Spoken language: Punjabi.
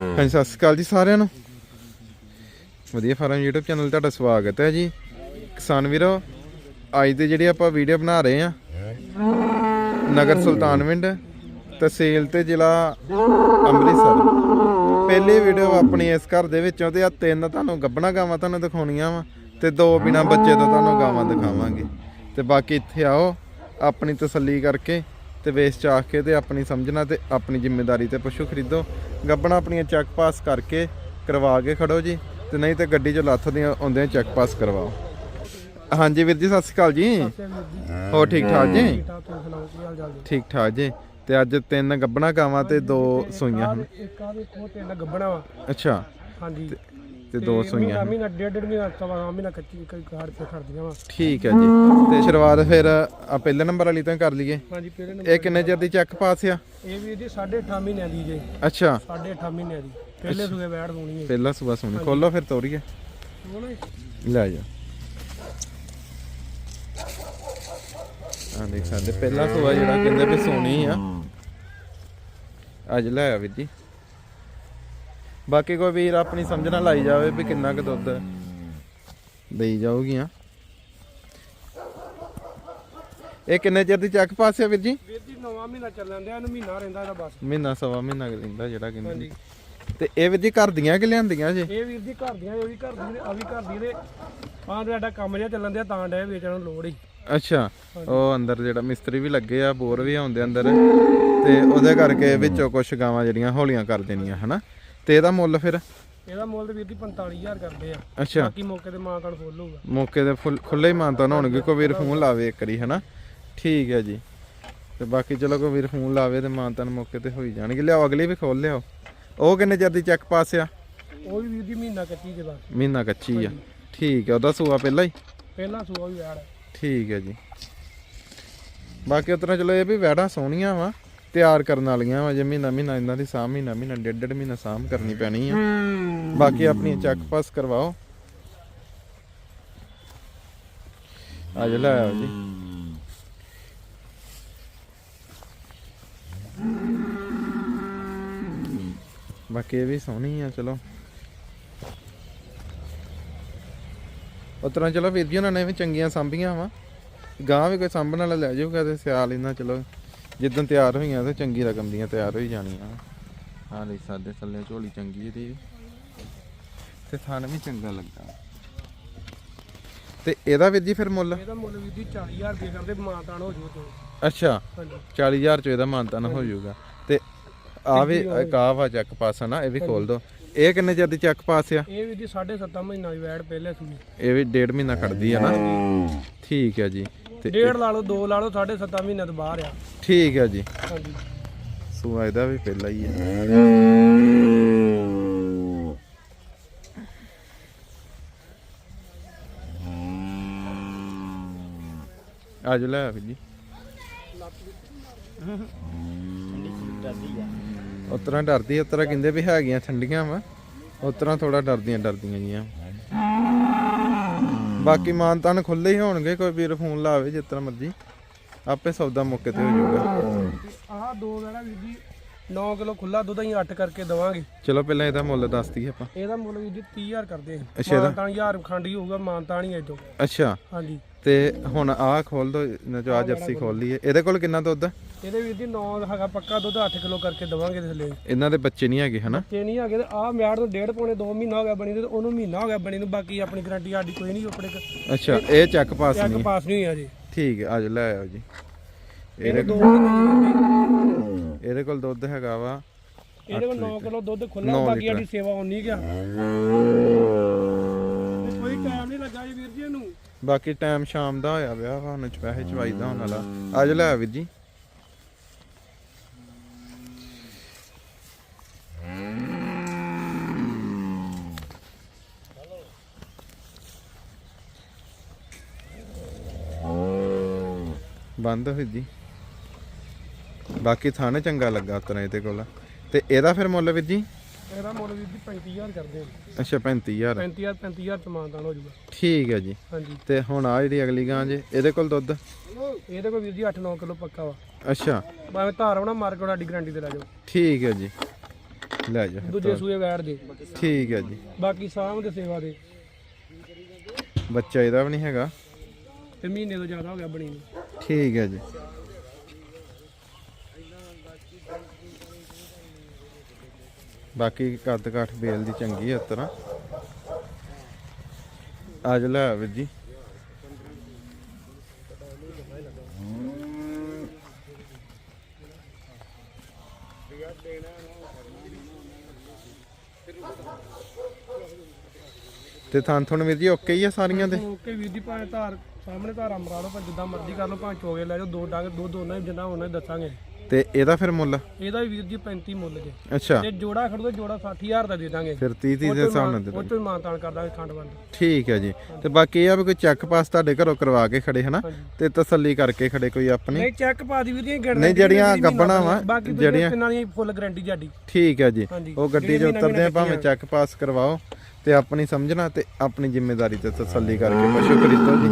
ਹਾਂਜੀ, ਸਤਿ ਸ਼੍ਰੀ ਅਕਾਲ ਜੀ ਸਾਰਿਆਂ ਨੂੰ। ਵਧੀਆ ਫਾਰਮ YouTube ਚੈਨਲ ਤੁਹਾਡਾ ਸਵਾਗਤ ਹੈ ਜੀ। ਕਿਸਾਨ ਵੀਰੋ, ਅੱਜ ਦੇ ਜਿਹੜੇ ਆਪਾਂ ਵੀਡੀਓ ਬਣਾ ਰਹੇ ਆ ਨਗਰ ਸੁਲਤਾਨਵਿੰਡ ਤਹਿਸੀਲ ਤੇ ਜ਼ਿਲ੍ਹਾ ਅੰਮ੍ਰਿਤਸਰ। ਪਹਿਲੀ ਵੀਡੀਓ ਆਪਣੀ ਇਸ ਘਰ ਦੇ ਵਿੱਚੋਂ ਤੇ ਆ ਤਿੰਨ ਤੁਹਾਨੂੰ ਗੱਬਣਾ ਗਾਵਾਂ ਤੁਹਾਨੂੰ ਦਿਖਾਉਣੀਆਂ ਵਾ ਤੇ ਦੋ ਬਿਨਾ ਬੱਚੇ ਤੋਂ ਤੁਹਾਨੂੰ ਗਾਵਾਂ ਦਿਖਾਵਾਂਗੇ। ਤੇ ਬਾਕੀ ਇੱਥੇ ਆਓ, ਆਪਣੀ ਤਸੱਲੀ ਕਰਕੇ ਤੇ ਵੇਚ ਚਾਖ ਕੇ ਤੇ ਆਪਣੀ ਸਮਝਣਾ ਤੇ ਆਪਣੀ ਜ਼ਿੰਮੇਵਾਰੀ ਤੇ ਪਸ਼ੂ ਖਰੀਦੋ। ਗੱਬਣਾ ਆਪਣੀਆਂ ਚੈੱਕ ਪਾਸ ਕਰਕੇ ਕਰਵਾ ਕੇ ਖੜੋ ਜੀ ਤੇ ਨਹੀਂ ਤੇ ਗੱਡੀ 'ਚ ਲੱਥ ਦੀਆਂ ਆਉਂਦਿਆਂ ਚੈੱਕ ਪਾਸ ਕਰਵਾਓ। ਹਾਂਜੀ ਵੀਰ ਜੀ ਸਤਿ ਸ਼੍ਰੀ ਅਕਾਲ ਜੀ। ਹੋਰ ਠੀਕ ਠਾਕ ਜੀ? ਠੀਕ ਠਾਕ ਜੀ। ਤੇ ਅੱਜ ਤਿੰਨ ਗੱਬਣਾ ਗਾਵਾਂ ਤੇ ਦੋ ਸੂਈਆਂ ਹਨ। ਇੱਕ ਆ ਦੇਖੋ ਤਿੰਨ ਗੱਬਣਾ ਵਾ। ਅੱਛਾ। ਹਾਂਜੀ। ਤੇ ਦੋ ਸੂਈਆਂ। ਮਹੀਨਾ ਹਨ ਮਹੀਨਾ ਡੇਢ ਡੇਢ ਮਹੀਨਾ ਸਵਾ ਮਹੀਨਾ ਕੱਚੀ ਕਈ ਘਰ ਤੇ ਖੜਦੀਆਂ ਵਾ। ਠੀਕ ਹੈ ਜੀ। ਤੇ ਸ਼ੁਰੂਆਤ ਫਿਰ ਆ ਪਹਿਲੇ ਨੰਬਰ ਵਾਲੀ ਤੋਂ ਕਰ ਲਈਏ। ਹਾਂਜੀ ਪਹਿਲੇ ਨੰਬਰ ਇਹ ਕਿੰਨੇ ਚਿਰ ਦੀ ਚੈੱਕ ਪਾਸ ਆ? ਇਹ ਵੀ ਜੀ 8.5 ਮਹੀਨਿਆਂ ਦੀ ਜੇ। ਅੱਛਾ। 8.5 ਮਹੀਨਿਆਂ ਦੀ। ਪਹਿਲੇ ਸੂਏ ਬੈਠ ਦੋਣੀ ਹੈ ਪਹਿਲਾ ਸੁਬਾ ਸੁਣੀ ਖੋਲੋ ਫਿਰ ਤੋਰੀਏ ਹੁਣ ਲੈ ਜਾ। ਆ ਦੇਖ ਸਕਦੇ ਪਹਿਲਾ ਸੁਬਾ ਜਿਹੜਾ ਕਹਿੰਦੇ ਵੀ ਸੋਣੀ ਆ। ਅੱਜ ਲੈ ਆ ਵੀਰ ਜੀ। ਬਾਕੀ ਕੋਈ ਵੀਰ ਆਪਣੀ ਸਮਝਣਾ ਲਾਈ ਜਾਵੇ ਵੀ ਕਿੰਨਾ ਕੁ ਦੁੱਧ ਦੇਈ ਜਾਊਗੀਆਂ। ਇਹ ਕਿੰਨੇ ਚਿਰ ਦੀ ਚੱਕ ਪਾਸ ਆ ਵੀਰ ਜੀ? ਵੀਰ ਜੀ ਨਵਾਂ ਮਹੀਨਾ ਚੱਲਣ ਦਿਆ ਇਹਨੂੰ ਮਹੀਨਾ ਰਹਿੰਦਾ ਇਹਦਾ ਬਸ। ਮਹੀਨਾ ਸਵਾ ਮਹੀਨਾ ਰਹਿੰਦਾ ਜਿਹੜਾ ਕਹਿੰਦੇ ਤੇ ਇਹ ਵੀਰ ਜੀ ਘਰ ਦੀਆਂ ਕਿ ਲਿਆਂਦੀਆਂ ਜੀ? ਇਹ ਵੀਰ ਜੀ ਘਰ ਦੀਆਂ ਇਹ ਵੀ ਘਰ ਦੀ ਨੇ ਆ ਵੀ ਘਰ ਦੀ ਨੇ। ਆਹ ਤੇ ਸਾਡਾ ਕੰਮ ਜਿਹਾ ਚੱਲਣ ਦਿਆ ਤਾਂ ਡੇ ਵੇਚਣ ਨੂੰ ਲੋੜ ਹੀ। ਅੱਛਾ ਉਹ ਅੰਦਰ ਜਿਹੜਾ ਮਿਸਤਰੀ ਵੀ ਲੱਗੇ ਆ ਬੋਰ ਵੀ ਆਉਂਦੇ ਅੰਦਰ। ਤੇ ਉਹਦੇ ਕਰਕੇ ਵਿੱਚੋਂ ਕੁਝ ਗਾਵਾਂ ਜਿਹੜੀਆਂ ਹੌਲੀਆਂ ਕਰ ਦੇਣੀਆਂ ਹਨਾ? ਤੇ ਇਹਦਾ ਮੁੱਲ ਫਿਰ? ਇਹਦਾ ਮੁੱਲ ਤੇ ਵੀਰ ਜੀ 45000 ਕਰਦੇ ਆ। ਅੱਛਾ। ਬਾਕੀ ਮੌਕੇ ਤੇ ਮਾਂ ਤਾਂ ਫੁੱਲ ਹੋਊਗਾ। ਮੌਕੇ ਤੇ ਫੁੱਲ- ਖੁੱਲੇ ਹੀ ਮਾਨਤਾ ਹੋਣਗੇ ਕੋਈ ਵੀਰ ਫੋਨ ਲਾਵੇ ਇੱਕ ਵਾਰੀ ਹਨਾ? ਠੀਕ ਹੈ ਜੀ। ਤੇ ਬਾਕੀ ਚਲੋ ਕੋਈ ਵੀਰ ਫੋਨ ਲਾਵੇ ਤੇ ਮਾਨਤਾ ਨੂੰ ਮੌਕੇ ਤੇ ਹੋਈ ਜਾਣਗੇ। ਲਿਆਓ ਅਗਲੀ ਵੀ ਖੋਲ ਲਿਆਓ। ਉਹ ਕਿੰਨੇ ਚਿਰ ਦੀ ਚੈੱਕ ਪਾਸ ਆ? ਉਹ ਵੀ ਵੀਰ ਜੀ ਮਹੀਨਾ ਕੱਚੀ ਬਸ ਮਹੀਨਾ ਕੱਚੀ ਆ। ਠੀਕ ਹੈ ਉਹਦਾ ਸੂਆ ਪਹਿਲਾਂ ਹੀ? ਪਹਿਲਾਂ ਸੂਆ ਵੀ ਬੈਠ ਠੀਕ ਹੈ ਜੀ। ਬਾਕੀ ਉਤਨਾ ਚਲੋ ਇਹ ਵੀ ਵੈੜਾ ਸੋਹਣੀਆਂ ਵਾ। ਤਿਆਰ ਕਰਨ ਵਾਲੀਆਂ ਵਾ ਜੇ ਮਹੀਨਾ ਮਹੀਨਾ ਇਹਨਾਂ ਦੀ ਸਾਂਭ ਮਹੀਨਾ ਮਹੀਨਾ ਡੇਢ ਡੇਢ ਮਹੀਨਾ ਸਾਂਭ ਕਰਨੀ ਪੈਣੀ ਆ। ਬਾਕੀ ਆਪਣੀ ਚੱਕ ਪਾਸ ਕਰਵਾਓ। ਅੱਜ ਲੈ ਆਓ ਜੀ। ਬਾਕੀ ਇਹ ਵੀ ਸੋਹਣੀ ਆ ਚਲੋ। ਉਤਰਾ ਚਲੋ ਵੀਰ ਜੀ ਉਹਨਾਂ ਨੇ ਵੀ ਚੰਗੀਆਂ ਸਾਂਭੀਆਂ ਵਾ। ਗਾਂ ਵੀ ਕੋਈ ਸਾਂਭਣ ਵਾਲਾ ਲੈ ਜਾਊਗਾ ਤੇ ਸਿਆਲ ਇਹਨਾਂ ਚਲੋ। ਜਿੱਦਾਂ ਤਿਆਰ ਹੋਈਆਂ ਤੇ ਚੰਗੀ ਰਕਮ ਦੀਆਂ ਤਿਆਰ ਹੋਈ ਜਾਣੀਆਂ। ਹਾਂ ਲਈ ਸਾਡੇ ਥੱਲੇ ਝੋਲੀ ਚੰਗੀ ਇਹਦੀ। ਤੇ ਥਣ ਵੀ ਚੰਗਾ ਲੱਗਾ। ਤੇ ਇਹਦਾ ਵੀਰ ਜੀ ਫਿਰ ਮੁੱਲ? ਇਹਦਾ ਮੁੱਲ ਵੀਰ ਜੀ 40000 ਰੁਪਏ ਕਰਦੇ ਮਾਨਤਾਨ ਹੋ ਜੂ ਤੂੰ ਅੱਛਾ ਹਾਂਜੀ। 40000 ਚ ਇਹਦਾ ਮਾਨਤਾਨ ਹੋ ਜਾਊਗਾ ਤੇ ਆ ਵੀ ਕਾਹ ਵਾ ਚੱਕ ਪਾਸ ਆ ਨਾ ਇਹ ਵੀ ਖੋਲ ਦੋ। ਇਹ ਕਿੰਨੇ ਚਿਰ ਦੀ ਚੱਕ ਪਾਸ ਆ? ਇਹ ਵੀਰ ਜੀ 7.5 ਮਹੀਨਾ ਦੀ ਵੈੜ ਪਹਿਲੇ ਸੂਈ। ਇਹ ਵੀ ਡੇਢ ਮਹੀਨਾ ਖੜਦੀ ਆ ਨਾ। ਠੀਕ ਹੈ ਜੀ। ਡੇਢ ਲਾ ਲਓ ਦੋ ਲਾ ਲਓ 7.5 ਮਹੀਨੇ ਤੋਂ ਬਾਹਰ ਆ। ਠੀਕ ਹੈ ਜੀ। ਹਾਂਜੀ। ਸੂਆ ਇਹਦਾ ਵੀ ਪਹਿਲਾਂ ਹੀ ਹੈ ਅੱਜ ਲੈ ਆ ਵੀਰ ਜੀ। ਉਤਰਾ ਡਰਦੀ ਉਤਰਾ ਕਹਿੰਦੇ ਵੀ ਹੈਗੀਆਂ ਠੰਡੀਆਂ ਵਾ। ਉਤਰਾ ਥੋੜਾ ਡਰਦੀਆਂ ਡਰਦੀਆਂ ਜੀਆਂ ਬਾਕੀ ਮਾਨਤਾਨ ਖੁੱਲੇ ਹੀ ਹੋਣਗੇ ਕੋਈ ਵੀਰ ਫੋਨ ਲਾਵੇ ਜਿਸ ਤਰ੍ਹਾਂ ਮਰਜ਼ੀ। ਆਪੇ ਸੌਦਾ ਮੌਕੇ ਤੇ ਹੋ ਜਾਊਗਾ। ਆਹ ਦੋ ਵੈੜਾ ਵੀਰ ਜੀ 9 ਕਿਲੋ ਖੁੱਲਾ ਦੁੱਧ ਅਸੀਂ 8 ਕਰਕੇ ਦਵਾਂਗੇ। ਚਲੋ ਪਹਿਲਾਂ ਇਹਦਾ ਮੁੱਲ ਦੱਸ ਦਈਏ ਆਪਾਂ। ਇਹਦਾ ਮੁੱਲ ਵੀਰ ਜੀ 30000 ਕਰਦੇ ਅੱਛਾ ਇਹਦਾ- ਮਾਨਤਾਨ 1000 ਖੰਡ ਹੀ ਹੋਊਗਾ ਮਾਨਤਾਨ ਹੀ ਐਦੋਂ ਅੱਛਾ। ਹਾਂਜੀ। ਤੇ ਹੁਣ ਆਹ ਖੋਲ ਦੋ ਜੋ ਆ ਜਰਸੀ ਖੋਲ ਲਈਏ। ਇਹਦੇ ਕੋਲ ਕਿੰਨਾ ਦੁੱਧ? ਇਹਦੇ ਵੀਰ ਜੀ 9 ਹੈਗਾ ਪੱਕਾ ਦੁੱਧ 8 ਕਿਲੋ ਕਰਕੇ ਦਵਾਂਗੇ ਥੱਲੇ। ਇਹਨਾਂ ਦੇ ਬੱਚੇ ਨਹੀਂ ਹੈਗੇ ਹਨਾ? ਤੇ ਨਹੀਂ ਹੈਗੇ ਤੇ ਆਹ ਮਿਆੜ ਨੂੰ ਡੇਢ ਪੌਣੇ 2 ਮਹੀਨਾ ਹੋ ਗਿਆ ਬਣੀ ਤੇ ਉਹਨੂੰ ਮਹੀਨਾ ਹੋ ਗਿਆ ਬਣੀ ਨੂੰ ਬਾਕੀ ਆਪਣੀ ਗਾਰੰਟੀ ਸਾਡੀ ਕੋਈ ਨਹੀਂ ਆਪਣੇ ਅੱਛਾ ਇਹ ਚੱਕ ਪਾਸ ਚੈੱਕ ਨਹੀਂ। ਪਾਸ ਨਹੀਂ ਹੋਇਆ ਜੀ। ਠੀਕ ਹੈ ਅੱਜ ਲੈ ਆਓ ਜੀ। ਇਹਦੇ 2 ਮਹੀਨੇ ਇਹਦੇ ਕੋਲ ਦੁੱਧ ਹੈਗਾ ਵਾ ਇਹਦੇ ਕੋਲ 9 ਕਿਲੋ ਦੁੱਧ ਖੁੱਲਾ ਬਾਕੀ। ਸਾਡੀ ਸੇਵਾ ਉਨੀ ਗਿਆ। ਕੋਈ ਟਾਈਮ ਨਹੀਂ ਲੱਗਾ ਜੀ ਵੀਰ ਜੀ ਇਹਨੂੰ। ਬਾਕੀ ਟਾਈਮ ਸ਼ਾਮ ਦਾ ਹੋਇਆ ਵਿਆਹ ਹੁਣ ਚ ਪੈਸੇ ਚਵਾਈਦਾ ਹੋਣ ਵਾਲਾ। ਅੱਜ ਲੈ ਆ ਵੀਰ ਜੀ। ਬੰਦ ਹੋਈ ਜੀ। ਬਾਕੀ ਥਾਣੇ ਚੰਗਾ ਲੱਗਾ ਉਤਰਾ ਇਹਦੇ ਕੋਲ। ਤੇ ਇਹਦਾ ਫਿਰ ਮੁੱਲ ਵੀਰ ਜੀ? ਇਹਦਾ ਮੁੱਲ ਵੀਰ ਜੀ 35000 ਕਰਦੇ ਆ। ਅੱਛਾ 35000 35000 35000 ਸਮਾਨਦਾਨ ਹੋ ਜਾਊਗਾ ਠੀਕ ਹੈ ਜੀ। ਹਾਂਜੀ। ਤੇ ਹੁਣ ਆ ਜਿਹੜੀ ਅਗਲੀ ਗਾਂ ਜੇ ਇਹਦੇ ਕੋਲ ਦੁੱਧ? ਇਹਦੇ ਕੋਲ ਵੀਰ ਜੀ 8-9 ਕਿਲੋ ਪੱਕਾ ਵਾ। ਅੱਛਾ। ਭਾਵੇਂ ਧਾਰ ਆਉਣਾ ਮਾਰ ਕੇ ਸਾਡੀ ਗਾਰੰਟੀ ਤੇ ਲੈ ਜਾਓ। ਠੀਕ ਹੈ ਜੀ। ਲੈ ਜਾ ਦੂਜੇ ਸੂਏ ਵੈੜ ਦੇ। ਠੀਕ ਹੈ ਜੀ। ਬਾਕੀ ਸਾਂਭ ਦੇ ਸੇਵਾ ਦੇ। ਬੱਚਾ ਇਹਦਾ ਵੀ ਨਹੀਂ ਹੈਗਾ। ਤੇ ਮਹੀਨੇ ਤੋਂ ਜ਼ਿਆਦਾ ਹੋ ਗਿਆ ਬਣੀ ਨੂੰ। ਠੀਕ ਹੈ ਜੀ। ਬਾਕੀ ਕੱਦ ਕਾਠ ਬੇਲ ਦੀ ਚੰਗੀ ਹੈ ਤਰ੍ਹਾਂ। ਅੱਜ ਲੈ ਵੀਰ ਜੀ। ਤੇ ਥਾਂ ਥੁਣ ਵੀਰ ਜੀ ਓਕੇ ਹੀ ਆ ਸਾਰੀਆਂ ਦੇ? ਓਕੇ ਵੀਰ ਜੀ, ਭਾਵੇਂ ਧਾਰ ਸਾਹਮਣੇ ਧਾਰਾ ਮਰਾ ਲਓ ਭਾਵੇਂ ਜਿੱਦਾਂ ਮਰਜ਼ੀ ਕਰ ਲਓ ਭਾਵੇਂ ਚੋਗੇ ਲੈ ਜਾਓ ਦੋ ਡੰਗ ਦੋ ਦੋਨਾਂ ਜਿੰਨਾ ਉਹਨਾਂ ਹੀ ਦੱਸਾਂਗੇ। ਤੇ ਇਹਦਾ ਫਿਰ ਮੁੱਲ? ਇਹਦਾ ਵੀ ਵੀਰ ਜੀ 35 ਮੁੱਲ ਜੇ। ਅੱਛਾ। ਤੇ ਜੋੜਾ ਖੜੋ ਜੋੜਾ 60000 ਦਾ ਦੇ ਦਾਂਗੇ। ਫਿਰ 30 30 ਦੇ ਹਿਸਾਬ ਨਾਲ ਦੇ ਉਹ ਤੋਂ ਮਾਨਤਾਨ ਕਰ ਦਾਂਗੇ ਖੰਡ ਬੰਦ ਠੀਕ ਹੈ ਜੀ। ਤੇ ਬਾਕੀ ਇਹ ਆ ਵੀ ਕੋਈ ਚੈੱਕ ਪਾਸ ਤੁਹਾਡੇ ਘਰੋਂ ਕਰਵਾ ਕੇ ਖੜੇ ਹਨਾ। ਤੇ ਤਸੱਲੀ ਕਰਕੇ ਖੜੇ ਕੋਈ ਆਪਣੀ? ਨਹੀਂ ਚੈੱਕ ਪਾ ਦੀ ਵੀਰ ਜੀ ਨਹੀਂ, ਜਿਹੜੀਆਂ ਗੱਭਣਾਂ ਵਾਂ, ਜਿਹੜੀਆਂ- ਤਿੰਨਾਂ ਦੀ ਫੁੱਲ ਗਾਰੰਟੀ ਸਾਡੀ। ਠੀਕ ਹੈ ਜੀ। ਉਹ ਗੱਡੀ 'ਚ ਉਤਰਦੇ ਆ ਭਾਵੇਂ ਚੈੱਕ ਪਾਸ ਕਰਵਾਓ। ਤੇ ਆਪਣੀ ਸਮਝਣਾ ਤੇ ਆਪਣੀ ਜ਼ਿੰਮੇਵਾਰੀ ਤੇ ਤਸੱਲੀ ਕਰਕੇ ਪਸ਼ੂ ਖਰੀਦੋ ਜੀ।